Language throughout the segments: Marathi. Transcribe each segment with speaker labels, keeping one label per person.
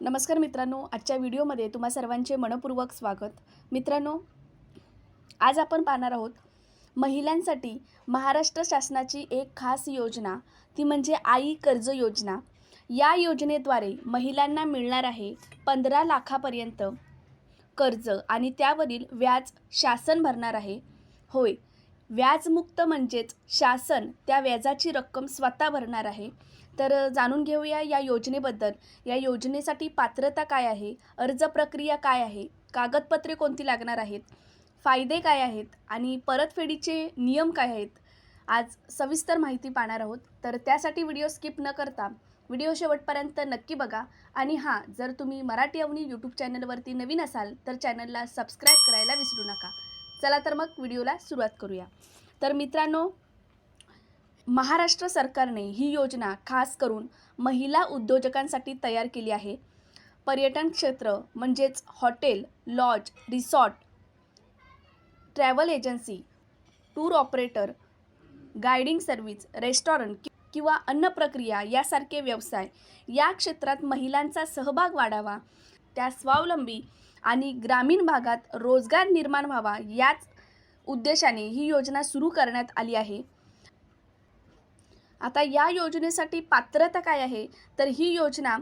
Speaker 1: नमस्कार मित्रांनो आजच्या व्हिडिओमध्ये तुम्हा सर्वांचे मनपूर्वक स्वागत. मित्रांनो आज आपण पाहणार आहोत महिलांसाठी महाराष्ट्र शासनाची एक खास योजना ती म्हणजे आई कर्ज योजना. या योजनेद्वारे महिलांना मिळणार आहे पंधरा लाखापर्यंत कर्ज आणि त्यावरील व्याज शासन भरणार आहे. होय व्याजमुक्त म्हणजेच शासन त्या व्याजाची रक्कम स्वतः भरणार आहे. तर जाणून घेऊया या योजनेबद्दल. या योजनेसाठी पात्रता काय आहे? अर्ज प्रक्रिया काय आहे? कागदपत्रे कोणती लागणार आहेत? फायदे काय आहेत? आणि परतफेडीचे नियम काय आहेत? आज सविस्तर माहिती पाहणार आहोत. तर त्यासाठी व्हिडिओ स्किप न करता व्हिडिओ शेवटपर्यंत नक्की बघा. आणि हां जर तुम्ही मराठी अवनी यूट्यूब चॅनलवरती नवीन असाल तर चॅनलला सबस्क्राईब करायला विसरू नका. चला तर मग व्हिडिओला सुरुवात करूया. तर मित्रांनो महाराष्ट्र सरकारने ही योजना खास करून महिला उद्योजकांसाठी तयार केली आहे. पर्यटन क्षेत्र म्हणजेच hotel lodge resort travel agency tour operator guiding service restaurant किंवा अन्न प्रक्रिया यासारखे व्यवसाय या क्षेत्रात महिलांचा सहभाग वाढावा त्या स्वावलंबी आणि ग्रामीण भागात रोजगार निर्माण व्हावा याच उद्देशाने ही योजना सुरू करण्यात आली आहे. आता या योजनेसाठी पात्रता काय आहे? तर ही योजना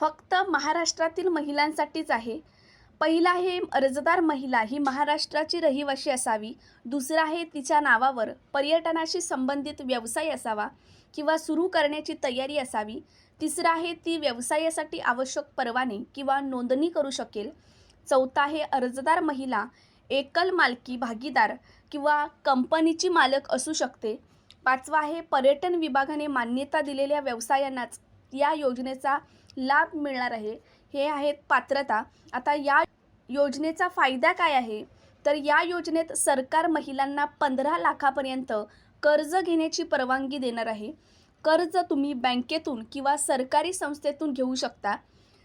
Speaker 1: फक्त महाराष्ट्रातील महिलांसाठीच आहे. पहिला आहे अर्जदार महिला ही महाराष्ट्राची रहिवाशी असावी. दुसरा आहे तिच्या नावावर पर्यटनाशी संबंधित व्यवसाय असावा किंवा सुरू करण्याची तयारी असावी. तिसरा आहे ती व्यवसायासाठी आवश्यक परवाने किंवा नोंदणी करू शकेल. चौथा आहे अर्जदार महिला एकल मालकी भागीदार किंवा कंपनीची मालक असू शकते. पाचवा आहे पर्यटन विभागाने मान्यता दिलेल्या व्यवसायांनाच या योजनेचा लाभ मिळणार आहे. हे आहेत पात्रता. आता या योजनेचा फायदा काय आहे? तर या योजनेत सरकार महिलांना पंधरा लाखापर्यंत कर्ज घेण्याची परवानगी देणार आहे. कर्ज तुम्ही बँकेतून किंवा सरकारी संस्थेतून घेऊ शकता.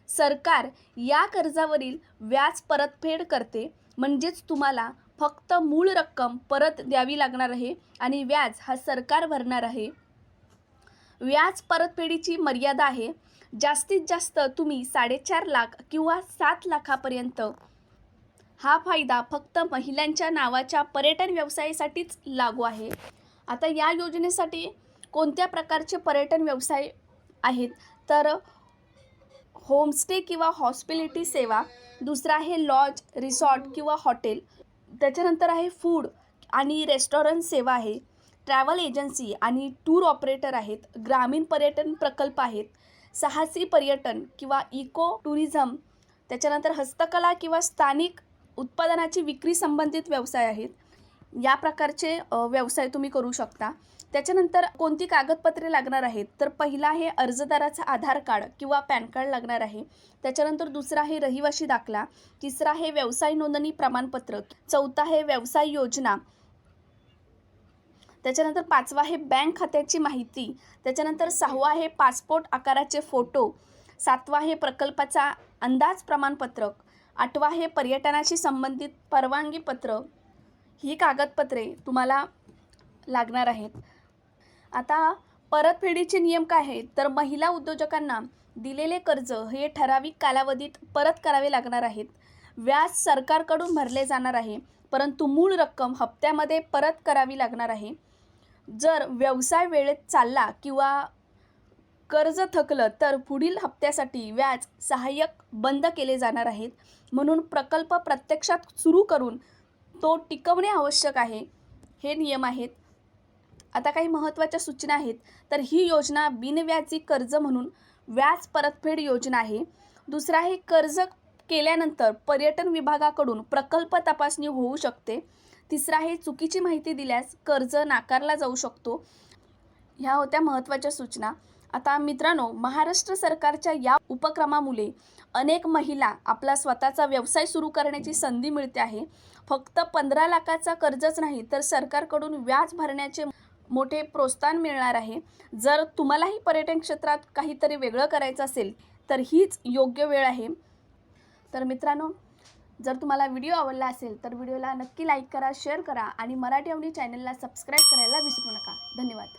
Speaker 1: सरकार या कर्जावरील व्याज परतफेड करते. म्हणजेच तुम्हाला फक्त मूळ रक्कम परत द्यावी लागणार आहे आणि व्याज हा सरकार भरणार आहे. व्याज परतफेडीची मर्यादा आहे. जास्तीत जास्त तुम्ही साडेचार लाख किंवा सात लाखापर्यंत. हा फायदा फक्त महिलांच्या नावाच्या पर्यटन व्यवसायासाठीच लागू आहे. आता या योजनेसाठी कोणत्या प्रकारचे पर्यटन व्यवसाय आहेत? तर होमस्टे किंवा हॉस्पिलिटी सेवा दुसरा आहे लॉज रिसॉर्ट किंवा हॉटेल. त्याच्यानंतर आहे फूड आणि रेस्टॉरंट सेवा आहे. ट्रॅव्हल एजन्सी आणि टूर ऑपरेटर आहेत. ग्रामीण पर्यटन प्रकल्प आहेत. साहसी पर्यटन किंवा इको टुरिझम त्याच्यानंतर हस्तकला किंवा स्थानिक उत्पादनाची विक्री संबंधित व्यवसाय आहेत. या प्रकारचे व्यवसाय तुम्ही करू शकता. त्याच्यानंतर कोणती कागदपत्रे लागणार आहेत? तर पहिला आहे अर्जदाराचा आधार कार्ड किंवा पॅन कार्ड लागणार आहे. त्याच्यानंतर दुसरा आहे रहिवाशी दाखला. तिसरा आहे व्यवसाय नोंदणी प्रमाणपत्र. चौथा आहे व्यवसाय योजना. त्याच्यानंतर पाचवा आहे बँक खात्याची माहिती. त्याच्यानंतर सहावा आहे पासपोर्ट आकाराचे फोटो. सातवा आहे प्रकल्पाचा अंदाज प्रमाणपत्रक. आठवा आहे पर्यटनाशी संबंधित परवानगी पत्र ही कागदपत्रे तुम्हाला लागणार आहेत. आता परतफेडीचे नियम काय आहेत? तर महिला उद्योजकांना दिलेले कर्ज हे ठराविक कालावधीत परत करावे लागणार आहेत. व्याज सरकारकडून भरले जाणार आहे परंतु मूळ रक्कम हप्त्यामध्ये परत करावी लागणार आहे. जर व्यवसाय वेळेत चालला किंवा कर्ज थकलं तर पुढील हप्त्यासाठी व्याज सहाय्यक बंद केले जाणार आहेत. म्हणून प्रकल्प प्रत्यक्षात सुरू करून तो टिकवणे आवश्यक आहे. हे नियम आहेत. आता काही महत्त्वाच्या सूचना आहेत. तर ही योजना बिनव्याजी कर्ज म्हणून व्याज परतफेड योजना आहे. दुसरा आहे कर्ज केल्यानंतर पर्यटन विभागाकडून प्रकल्प तपासणी होऊ शकते. तिसरा आहे चुकीची माहिती दिल्यास कर्ज नाकारला जाऊ शकतो. ह्या होत्या महत्त्वाच्या सूचना. आता मित्रांनो महाराष्ट्र सरकारच्या या उपक्रमामुळे अनेक महिला आपला स्वतःचा व्यवसाय सुरू करण्याची संधी मिळते आहे. फक्त पंधरा लाखाचा कर्जच नाही तर सरकारकडून व्याज भरण्याचे मोठे प्रोत्साहन मिळणार आहे. जर तुम्हालाही पर्यटन क्षेत्रात काहीतरी वेगळं करायचं असेल तर हीच योग्य वेळ आहे. तर मित्रांनो जर तुम्हाला व्हिडिओ आवडला असेल तर व्हिडिओला नक्की लाईक करा शेअर करा आणि मराठी अवनी चॅनलला सबस्क्राईब करायला विसरू नका. धन्यवाद.